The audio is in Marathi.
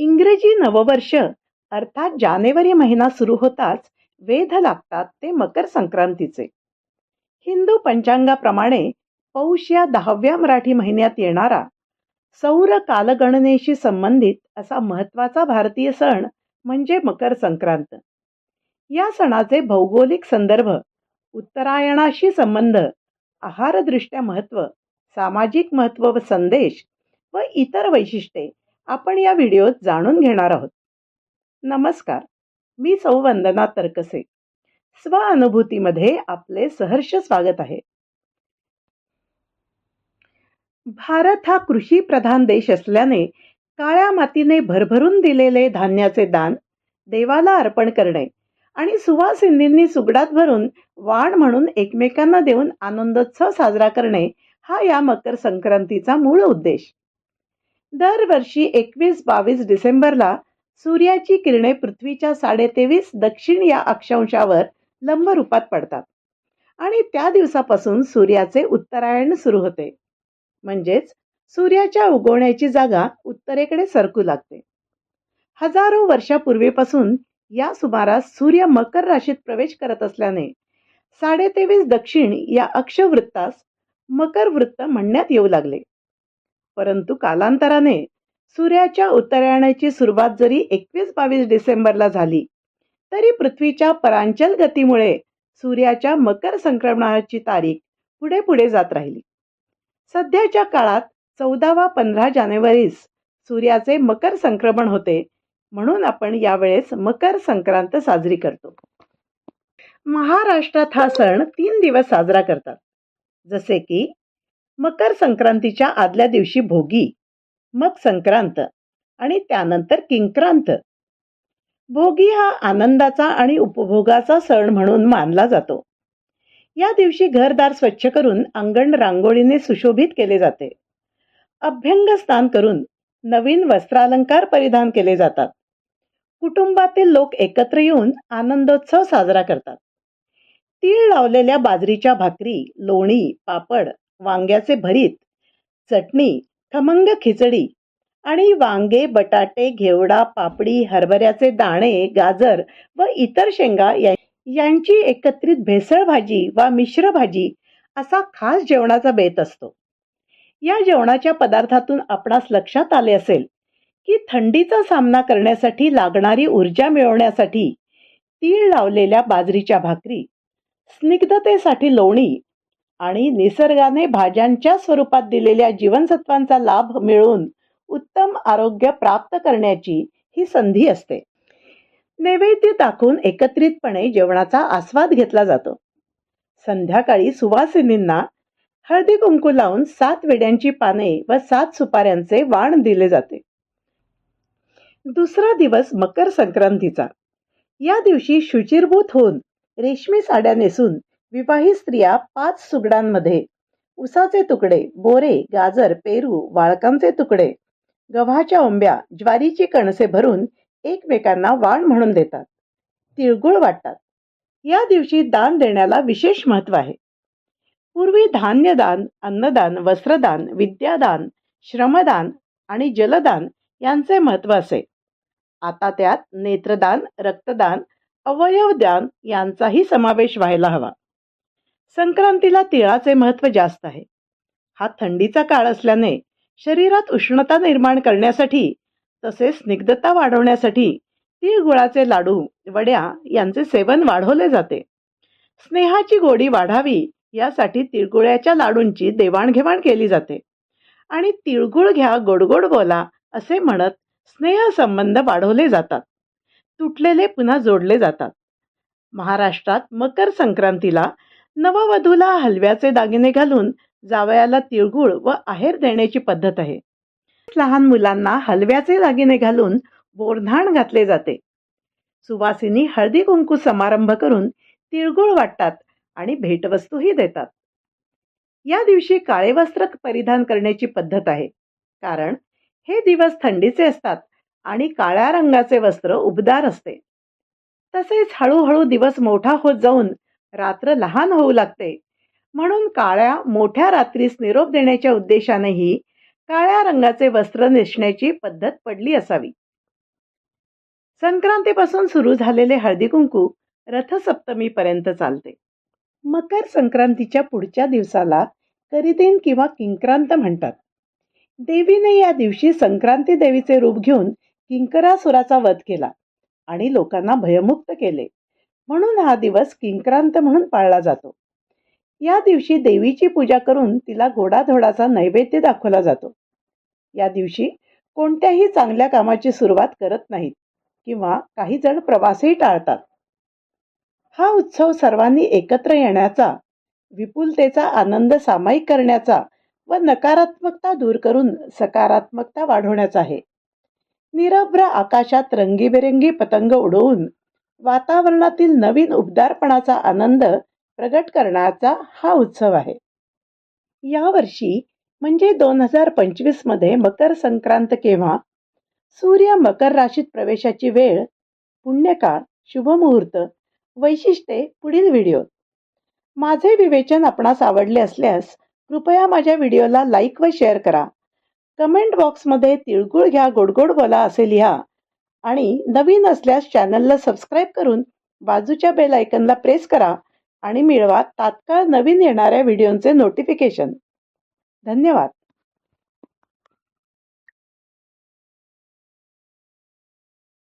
इंग्रजी नववर्ष अर्थात जानेवारी महिना सुरू होताच वेध लागतात ते मकर संक्रांतीचे. हिंदू पंचांगाप्रमाणे पौष या दहाव्या मराठी महिन्यात येणारा सौर कालगणनेशी संबंधित असा महत्त्वाचा भारतीय सण म्हणजे मकर संक्रांत. या सणाचे भौगोलिक संदर्भ उत्तरायणाशी संबंध आहारदृष्ट्या महत्त्व सामाजिक महत्त्व व संदेश व इतर वैशिष्ट्ये आपण या व्हिडिओत जाणून घेणार आहोत. नमस्कार मी सौ वंदना तरकसे. स्वअनुभूतीमध्ये आपले सहर्ष स्वागत आहे. भारत हा कृषी प्रधान देश असल्याने काळ्या मातीने भरभरून दिलेले धान्याचे दान देवाला अर्पण करणे आणि सुवासिंदींनी सुगडात भरून वाण म्हणून एकमेकांना देऊन आनंदोत्सव साजरा करणे हा या मकर संक्रांतीचा मूळ उद्देश. दरवर्षी एकवीस बावीस डिसेंबरला सूर्याची किरणे पृथ्वीच्या साडेतेवीस दक्षिण या अक्षांशावर लंब रूपात पडतात. आणि त्या दिवसापासून सूर्याचे उत्तरायण सुरू होते. म्हणजेच सूर्याच्या उगवण्याची जागा उत्तरेकडे सरकू लागते. हजारो वर्षापूर्वीपासून या सुमारास सूर्य मकर राशीत प्रवेश करत असल्याने साडेतेवीस दक्षिण या अक्षवृत्तास मकर वृत्त म्हणण्यात येऊ लागले. परंतु कालांतराने सूर्याच्या उत्तरायणाची सुरुवात जरी एकवीस बावीस डिसेंबरला झाली तरी पृथ्वीच्या परांचल गतीमुळे सूर्याच्या मकर संक्रमणाची तारीख पुढे पुढे जात राहिली. सध्याच्या काळात चौदावा पंधरा जानेवारीस सूर्याचे मकर संक्रमण होते म्हणून आपण यावेळेस मकर संक्रांत साजरी करतो. महाराष्ट्रात हा सण तीन दिवस साजरा करतात जसे की मकर संक्रांतीच्या आदल्या दिवशी भोगी मग संक्रांत आणि त्यानंतर किंक्रांत. भोगी हा आनंदाचा आणि उपभोगाचा सण म्हणून मानला जातो. या दिवशी घरदार स्वच्छ करून अंगण रांगोळीने सुशोभित केले जाते. अभ्यंग स्नान करून नवीन वस्त्रालंकार परिधान केले जातात. कुटुंबातील लोक एकत्र येऊन आनंदोत्सव साजरा करतात. तीळ लावलेल्या बाजरीच्या भाकरी लोणी पापड वांग्याचे भरीत चटणी खमंग खिचडी आणि वांगे बटाटे घेवडा पापडी हरभऱ्याचे दाणे गाजर व इतर शेंगा या यांची एकत्रित भेसळ भाजी वा मिश्र भाजी असा खास जेवणाचा बेत असतो. या जेवणाच्या पदार्थातून आपणास लक्षात आले असेल की थंडीचा सामना करण्यासाठी लागणारी ऊर्जा मिळवण्यासाठी तीळ लावलेल्या बाजरीच्या भाकरी स्निग्धतेसाठी लोणी आणि निसर्गाने भाज्यांच्या स्वरूपात दिलेल्या जीवनसत्वांचा लाभ मिळवून उत्तम आरोग्य प्राप्त करण्याची ही संधी असते. नैवेद्य टाकून एकत्रितपणे जेवणाचा आस्वाद घेतला जातो. संध्याकाळी सुवासिनींना हळदी कुंकू लावून सात वेड्यांची पाने व सात सुपाऱ्यांचे वाण दिले जाते. दुसरा दिवस मकर संक्रांतीचा. या दिवशी शुचिरभूत होऊन रेशमी साड्या नेसून विवाहित स्त्रिया पाच सुगडांमध्ये. उसाचे तुकडे बोरे गाजर पेरू वाळकांचे तुकडे. गव्हाच्या ओंब्या ज्वारीची कणसे भरून एकमेकांना वाण म्हणून देतात. तिळगुळ वाटतात. या दिवशी दान देण्याला विशेष महत्त्व आहे. पूर्वी धान्यदान अन्नदान वस्त्रदान विद्यादान श्रमदान आणि जलदान यांचे महत्त्व असे. आता त्यात नेत्रदान रक्तदान अवयवदान यांचाही समावेश व्हायला हवा. संक्रांतीला तिळाचे महत्त्व जास्त आहे. हा थंडीचा काळ असल्याने शरीरात उष्णता निर्माण करण्यासाठी तसेच स्निग्धता वाढवण्यासाठी तिळगुळाचे लाडू वड्या यांचे सेवन वाढवले जाते. स्नेहाची गोडी वाढावी यासाठी तिळगुळ्याच्या लाडूंची देवाणघेवाण केली जाते. आणि तिळगुळ घ्या गोडगोड बोला असे म्हणत स्नेहसंबंध वाढवले जातात. तुटलेले पुन्हा जोडले जातात. महाराष्ट्रात मकर संक्रांतीला नववधूला हलव्याचे दागिने घालून जावयाला तिळगुळ व आहेर देण्याची पद्धत आहे. लहान मुलांना हलव्याचे दागिने घालून बोरधाण घातले जाते. सुवासिनी हळदी कुंकू समारंभ करून तिळगुळ वाटतात आणि भेटवस्तूही देतात. या दिवशी काळे वस्त्र परिधान करण्याची पद्धत आहे. कारण हे दिवस थंडीचे असतात आणि काळ्या रंगाचे वस्त्र उबदार असते. तसेच हळूहळू दिवस मोठा होत जाऊन रात्र लहान होऊ लागते. म्हणून काळ्या मोठ्या रात्रीस निरोप देण्याच्या उद्देशानेही काळ्या रंगाचे वस्त्र नेसण्याची पद्धत पडली असावी. संक्रांतीपासून सुरू झालेले हळदी कुंकू रथसप्तमीपर्यंत चालते. मकर संक्रांतीच्या पुढच्या दिवसाला करिदेन किंवा किंक्रांत म्हणतात. देवीने या दिवशी संक्रांती देवीचे रूप घेऊन किंकरासुराचा वध केला आणि लोकांना भयमुक्त केले. म्हणून हा दिवस किंक्रांत म्हणून पाळला जातो. या दिवशी देवीची पूजा करून तिला गोडाधोडाचा नैवेद्य दाखवला जातो. या दिवशी कोणत्याही चांगल्या कामाची सुरुवात करत नाहीत किंवा काही जण प्रवासही टाळतात. हा उत्सव सर्वांनी एकत्र येण्याचा विपुलतेचा आनंद सामायिक करण्याचा व नकारात्मकता दूर करून सकारात्मकता वाढवण्याचा आहे. निरभ्र आकाशात रंगीबेरंगी पतंग उडवून वातावरणातील नवीन उबदारपणाचा आनंद प्रगट करण्याचा हा उत्सव आहे. यावर्षी म्हणजे दोन हजार पंचवीसमध्ये मकर संक्रांत केव्हा सूर्य मकर राशीत प्रवेशाची वेळ पुण्यकाळ शुभमुहूर्त वैशिष्ट्ये पुढील व्हिडिओ. माझे विवेचन आपणास आवडले असल्यास कृपया माझ्या व्हिडिओला लाईक व शेअर करा. कमेंट बॉक्समध्ये तिळगुळ घ्या गोडगोड बोला असे लिहा. आणि नवीन असल्यास चॅनलला सबस्क्राईब करून बाजूच्या बेल आयकनला प्रेस करा आणि मिळवा तात्काळ नवीन येणाऱ्या व्हिडिओंचे नोटिफिकेशन. धन्यवाद.